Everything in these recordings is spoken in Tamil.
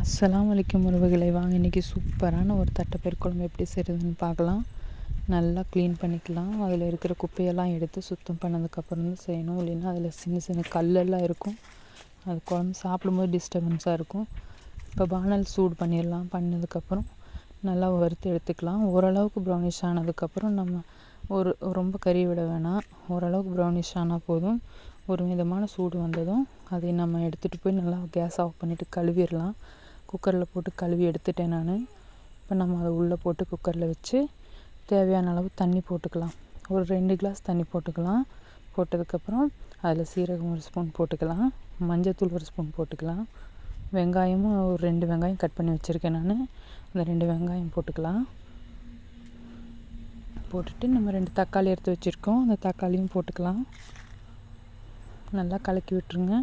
அஸ்லாம் வலைக்கும் உறவுகளை. வாங்க இன்றைக்கி சூப்பரான ஒரு தட்டைப்பயிர் குழம்பு எப்படி செய்கிறதுன்னு பார்க்கலாம். நல்லா க்ளீன் பண்ணிக்கலாம். அதில் இருக்கிற குப்பையெல்லாம் எடுத்து சுத்தம் பண்ணதுக்கப்புறம் தான் செய்யணும். இல்லைன்னா அதில் சின்ன சின்ன கல்லெல்லாம் இருக்கும். அது குழம்பு சாப்பிடும்போது டிஸ்டர்பன்ஸாக இருக்கும். இப்போ பானல் சூடு பண்ணிடலாம். பண்ணதுக்கப்புறம் நல்லா வறுத்து எடுத்துக்கலாம். ஓரளவுக்கு ப்ரௌனிஷ் ஆனதுக்கப்புறம் நம்ம ஒரு ரொம்ப கறி விட வேணாம். ஓரளவுக்கு ப்ரௌனிஷ் ஆனால் போதும். ஒரு மிதமான சூடு வந்ததும் அதை நம்ம எடுத்துகிட்டு போய் நல்லா கேஸ் ஆஃப் பண்ணிவிட்டு கழுவிடலாம். குக்கரில் போட்டு கழுவி எடுத்துட்டேன் நான். இப்போ நம்ம அதை உள்ளே போட்டு குக்கரில் வச்சு தேவையான அளவு தண்ணி போட்டுக்கலாம். ஒரு ரெண்டு கிளாஸ் தண்ணி போட்டுக்கலாம். போட்டதுக்கப்புறம் அதில் சீரகம் ஒரு ஸ்பூன் போட்டுக்கலாம். மஞ்சத்தூள் ஒரு ஸ்பூன் போட்டுக்கலாம். வெங்காயமும் ஒரு ரெண்டு வெங்காயம் கட் பண்ணி வச்சுருக்கேன் நான். அந்த ரெண்டு வெங்காயம் போட்டுக்கலாம். போட்டுட்டு நம்ம ரெண்டு தக்காளி எடுத்து வச்சுருக்கோம். அந்த தக்காளியும் போட்டுக்கலாம். நல்லா கலக்கி விட்டுருங்க.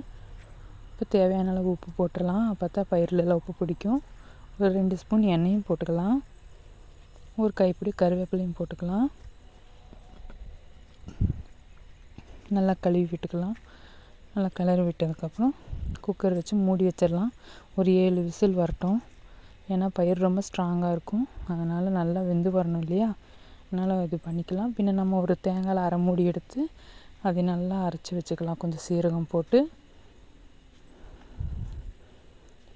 இப்போ தேவையான அளவு உப்பு போட்டுடலாம். பார்த்தா பயிரில் உப்பு பிடிக்கும். ஒரு ரெண்டு ஸ்பூன் எண்ணெயும் போட்டுக்கலாம். ஒரு கைப்பிடி கருவேப்பிலையும் போட்டுக்கலாம். நல்லா கழுவி விட்டுக்கலாம். நல்லா கிளறி விட்டதுக்கப்புறம் குக்கர் வச்சு மூடி வச்சிடலாம். ஒரு ஏழு விசில் வரட்டும். ஏன்னா பயிர் ரொம்ப ஸ்ட்ராங்காக இருக்கும். அதனால் நல்லா வெந்து வரணும் இல்லையா? அதனால் இது பண்ணிக்கலாம். பின்ன நம்ம ஒரு தேங்காயில் அரை மூடி எடுத்து அதை நல்லா அரைச்சி வச்சுக்கலாம். கொஞ்சம் சீரகம் போட்டு.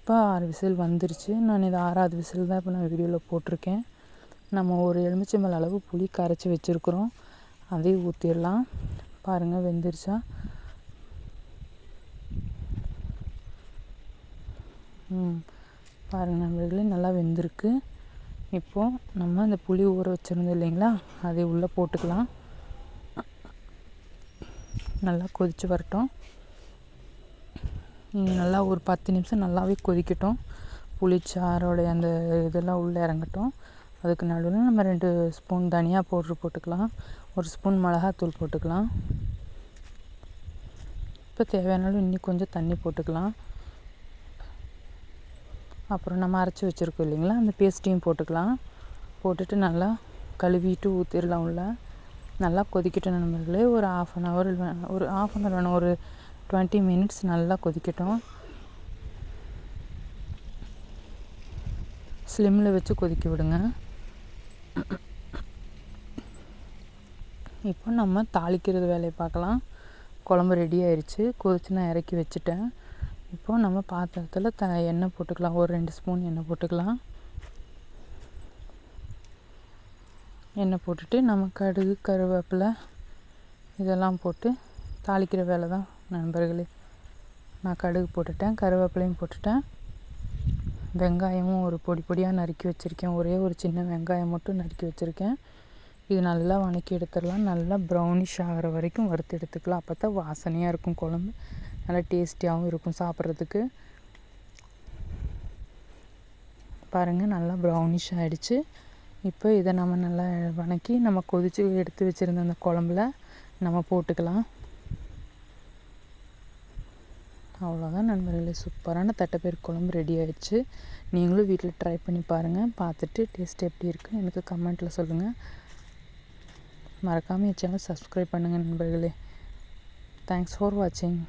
இப்போ ஆறு விசில் வந்துருச்சு. நான் இது ஆறாவது விசில் தான் இப்போ நான் வீடியோவில் போட்டிருக்கேன். நம்ம ஒரு எலுமிச்சம்பழ அளவு புளி கரைச்சி வச்சுருக்குறோம். அதையும் ஊற்றிடலாம் பாருங்கள் வெந்துருச்சா? ம் பாருங்கள் நம்மளுக்கு நல்லா வெந்திருக்கு. இப்போது நம்ம அந்த புளி ஊற வச்சுருந்தோம் இல்லைங்களா? அதை உள்ளே போட்டுக்கலாம். நல்லா கொதித்து வரட்டும். நல்லா ஒரு பத்து நிமிஷம் நல்லாவே கொதிக்கட்டும். புளிச்சாரோடைய அந்த இதெல்லாம் உள்ளே இறங்கட்டும். அதுக்கு நடுவில் நம்ம ரெண்டு ஸ்பூன் தனியாக பவுட்ரு போட்டுக்கலாம். ஒரு ஸ்பூன் மிளகாத்தூள் போட்டுக்கலாம். இப்போ தேவையானாலும் இன்னும் கொஞ்சம் தண்ணி போட்டுக்கலாம். அப்புறம் நம்ம அரைச்சி வச்சுருக்கோம் இல்லைங்களா? அந்த பேஸ்ட்டையும் போட்டுக்கலாம். போட்டுட்டு நல்லா கழுவிட்டு ஊற்றிடலாம் உள்ள. நல்லா கொதிக்கட்டும் நண்பர்களே. ஒரு ஆஃப் அன் ஹவர் ஒரு ஆஃப் அன் ஹவர் வேணும். ஒரு டுவெண்ட்டி மினிட்ஸ் நல்லா கொதிக்கட்டும். ஸ்லிம்மில் வச்சு கொதிக்க விடுங்க. இப்போ நம்ம தாளிக்கிறது வேலையை பார்க்கலாம். குழம்பு ரெடி ஆயிடுச்சு கொதிச்சு நான் இறக்கி வச்சுட்டேன். இப்போது நம்ம பாத்திரத்தில் த எண்ணெய் போட்டுக்கலாம். ஒரு ரெண்டு ஸ்பூன் எண்ணெய் போட்டுக்கலாம். எண்ணெய் போட்டுட்டு நம்ம கடுகு கருவேப்பிலை இதெல்லாம் போட்டு தாளிக்கிற வேலை தான் நண்பர்களே நான் கடுகு போட்டுட்டேன் கருவேப்பிலையும் போட்டுட்டேன். வெங்காயமும் ஒரு பொடி பொடியாக நறுக்கி வச்சுருக்கேன். ஒரே ஒரு சின்ன வெங்காயம் மட்டும் நறுக்கி வச்சுருக்கேன். இது நல்லா வணக்கி எடுத்துடலாம். நல்லா ப்ரௌனிஷ் ஆகிற வரைக்கும் வறுத்து எடுத்துக்கலாம். அப்போ தான் வாசனையாக இருக்கும் குழம்பு. நல்லா டேஸ்டியாகவும் இருக்கும் சாப்பிட்றதுக்கு. பாருங்கள் நல்லா ப்ரௌனிஷ் ஆகிடுச்சு இப்போ இதை நம்ம நல்லா வணக்கி நம்ம கொதித்து எடுத்து வச்சுருந்த அந்த குழம்புல நம்ம போட்டுக்கலாம். அவ்வளோதான் நண்பர்களே. சூப்பரான தட்டைப்பயிர் குழம்பு ரெடி ஆயிடுச்சு. நீங்களும் வீட்டில் ட்ரை பண்ணி பாருங்கள் பார்த்துட்டு டேஸ்ட் எப்படி இருக்குன்னு எனக்கு கமெண்ட்டில் சொல்லுங்கள் மறக்காமல் என் சேனல் சப்ஸ்கிரைப் பண்ணுங்கள் நண்பர்களே. தேங்க்ஸ் ஃபார் வாட்சிங்